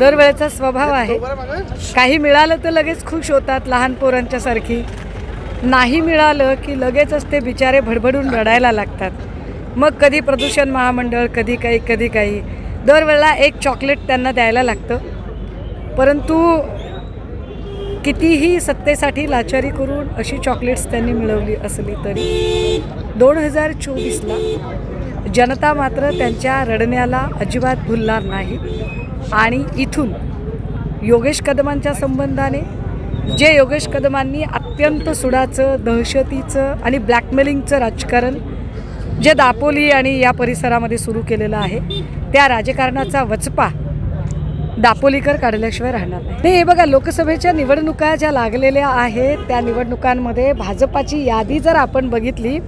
दरवेळेचा स्वभाव आहे. काही मिळालं तर लगेच खुश होतात लहान पोरांच्या सारखी. नाही मिळालं की लगेचच ते बिचारे भडभडून रडायला लागतात. मग कधी प्रदूषण महामंडळ कधी काही कधी काही. दरवेळेला एक चॉकलेट त्यांना द्यायला लागतं. परंतु कितीही सत्तेसाठी लाचारी करून अशी चॉकलेट्स त्यांनी मिळवली असली तरी दोन हजार चोवीसला जनता मात्र त्यांच्या रडण्याला अजिबात भुलणार नाही. आणि इथून योगेश कदमांच्या संबंधाने जे योगेश कदमांनी अत्यंत सुडाचं दहशतीचं आणि ब्लॅकमेलिंगचं राजकारण जे दापोली आणि या परिसरामध्ये सुरू केलेलं आहे त्या राजकारणाचा वचपा दापोलीकर काढल्याशिवाय राहणार नाही. हे बघा लोकसभेच्या निवडणुका ज्या लागलेल्या आहेत त्या निवडणुकांमध्ये भाजपाची यादी जर आपण बघितली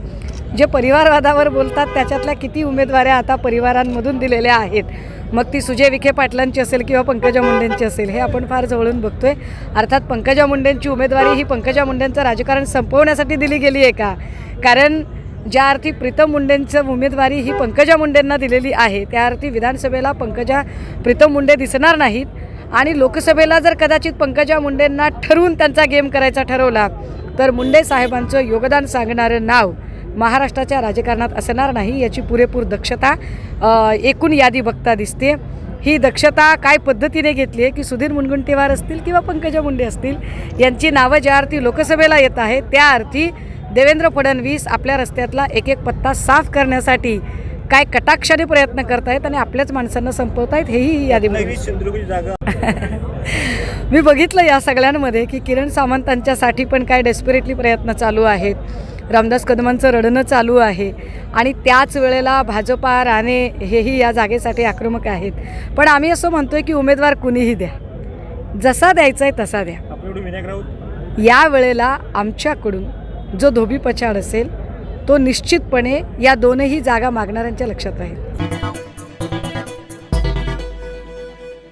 जे परिवारवादावर बोलतात त्याच्यातल्या किती उमेदवाऱ्या आता परिवारांमधून दिलेल्या आहेत मग ती सुजय विखे पाटलांची असेल किंवा पंकजा मुंडेंची असेल हे आपण फार जवळून बघतोय. अर्थात पंकजा मुंडेंची उमेदवारी ही पंकजा मुंडेंचं राजकारण संपवण्यासाठी दिली गेली आहे का? कारण ज्या अर्थी प्रीतम मुंडेंचं उमेदवारी ही पंकजा मुंडेंना दिलेली आहे त्या अर्थी विधानसभेला पंकजा प्रीतम मुंडे दिसणार नाहीत. आणि लोकसभेला जर कदाचित पंकजा मुंडेंना ठरवून त्यांचा गेम करायचा ठरवला तर मुंडे साहेबांचं योगदान सांगणारं नाव महाराष्ट्राच्या राजकारणात असणार नाही याची पुरेपूर दक्षता एकूण यादी बघता दिसते. ही दक्षता काय पद्धतीने घेतली आहे की सुधीर मुनगंटीवार असतील किंवा पंकजा मुंडे असतील यांची नावं ज्या अर्थी लोकसभेला येत आहेत त्या अर्थी देवेंद्र फडणवीस आपल्या रस्त्यातला एक एक पत्ता साफ करण्यासाठी काय कटाक्षाने प्रयत्न करतायत आणि आपल्याच माणसांना संपवतायत हेही यादी मी बघितलं या सगळ्यांमध्ये की किरण सामंतांच्यासाठी पण काय डेस्परेटली प्रयत्न चालू आहेत. रामदास कदमांचं रडणं चालू आहे. आणि त्याच वेळेला भाजपा राणे हेही या जागेसाठी आक्रमक आहेत. पण आम्ही असं म्हणतोय की उमेदवार कुणीही द्या. जसा द्यायचा आहे तसा द्या. या वेळेला आमच्याकडून जो धोबी पछाड असेल तो निश्चितपणे या दोनही जागा मागणाऱ्यांच्या लक्षात राहील.